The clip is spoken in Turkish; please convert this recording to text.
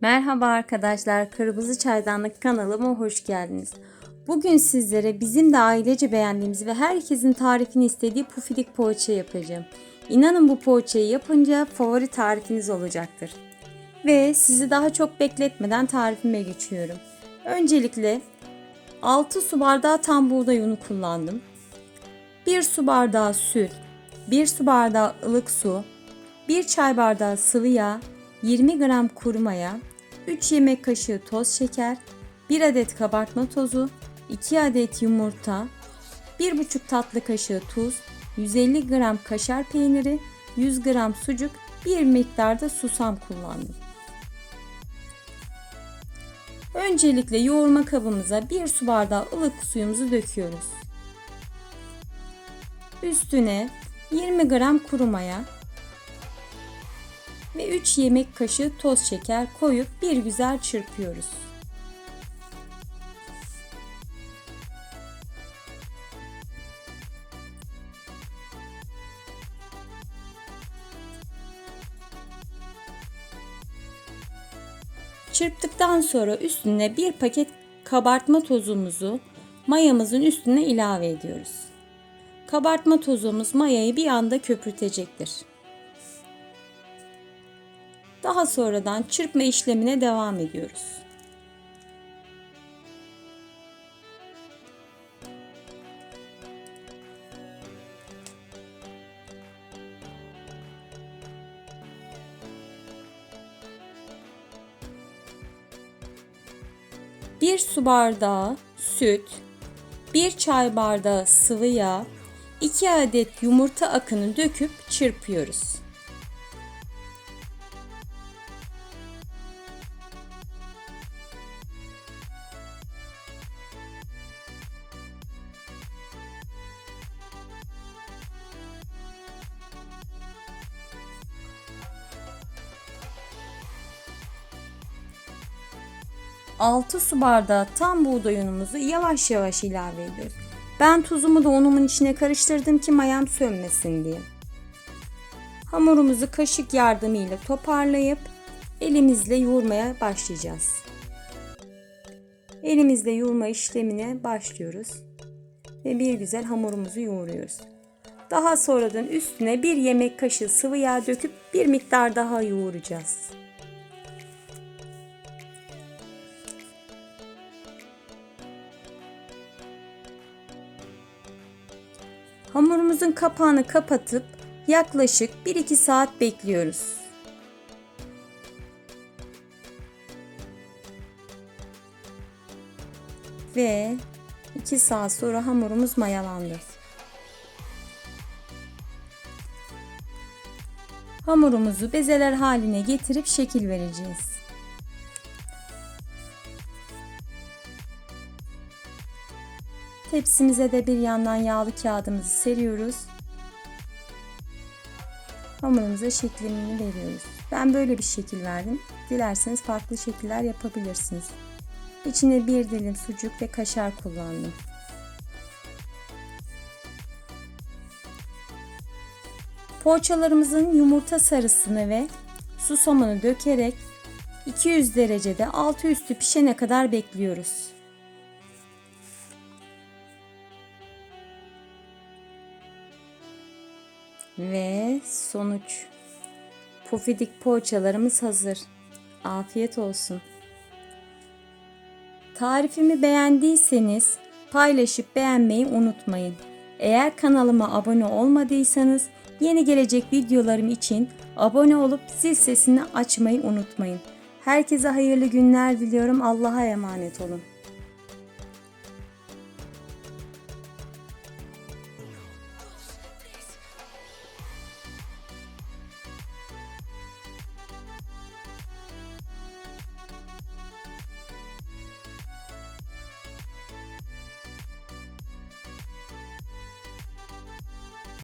Merhaba arkadaşlar, Kırmızı Çaydanlık kanalıma hoş geldiniz. Bugün sizlere bizim de ailece beğendiğimiz ve herkesin tarifini istediği pufidik poğaça yapacağım. İnanın bu poğaçayı yapınca favori tarifiniz olacaktır. Ve sizi daha çok bekletmeden tarifime geçiyorum. Öncelikle 6 su bardağı tam buğday unu kullandım. 1 su bardağı süt, 1 su bardağı ılık su, 1 çay bardağı sıvı yağ, 20 gram kuru maya, 3 yemek kaşığı toz şeker, 1 adet kabartma tozu, 2 adet yumurta, 1,5 tatlı kaşığı tuz, 150 gram kaşar peyniri, 100 gram sucuk, bir miktarda susam kullandım. Öncelikle yoğurma kabımıza 1 su bardağı ılık suyumuzu döküyoruz. Üstüne 20 gram kuru maya, ve 3 yemek kaşığı toz şeker koyup bir güzel çırpıyoruz. Çırptıktan sonra üstüne bir paket kabartma tozumuzu mayamızın üstüne ilave ediyoruz. Kabartma tozumuz mayayı bir anda köpürtecektir. Daha sonradan çırpma işlemine devam ediyoruz. Bir su bardağı süt, bir çay bardağı sıvı yağ, 2 adet yumurta akını döküp çırpıyoruz. Altı su bardağı tam buğday unumuzu yavaş yavaş ilave ediyoruz. Ben tuzumu da unumun içine karıştırdım ki mayam sönmesin diye. Hamurumuzu kaşık yardımıyla toparlayıp elimizle yoğurmaya başlayacağız. Elimizle yoğurma işlemine başlıyoruz. Ve bir güzel hamurumuzu yoğuruyoruz. Daha sonradan üstüne bir yemek kaşığı sıvı yağ döküp bir miktar daha yoğuracağız. Hamurumuzun kapağını kapatıp yaklaşık 1-2 saat bekliyoruz. Ve 2 saat sonra hamurumuz mayalandı. Hamurumuzu bezeler haline getirip şekil vereceğiz. Tepsimize de bir yandan yağlı kağıdımızı seriyoruz. Hamurumuza şeklini veriyoruz. Ben böyle bir şekil verdim. Dilerseniz farklı şekiller yapabilirsiniz. İçine bir dilim sucuk ve kaşar kullandım. Poğaçalarımızın yumurta sarısını ve susamını dökerek 200 derecede altı üstü pişene kadar bekliyoruz. Ve sonuç. Pufidik poğaçalarımız hazır. Afiyet olsun. Tarifimi beğendiyseniz paylaşıp beğenmeyi unutmayın. Eğer kanalıma abone olmadıysanız yeni gelecek videolarım için abone olup zil sesini açmayı unutmayın. Herkese hayırlı günler diliyorum. Allah'a emanet olun.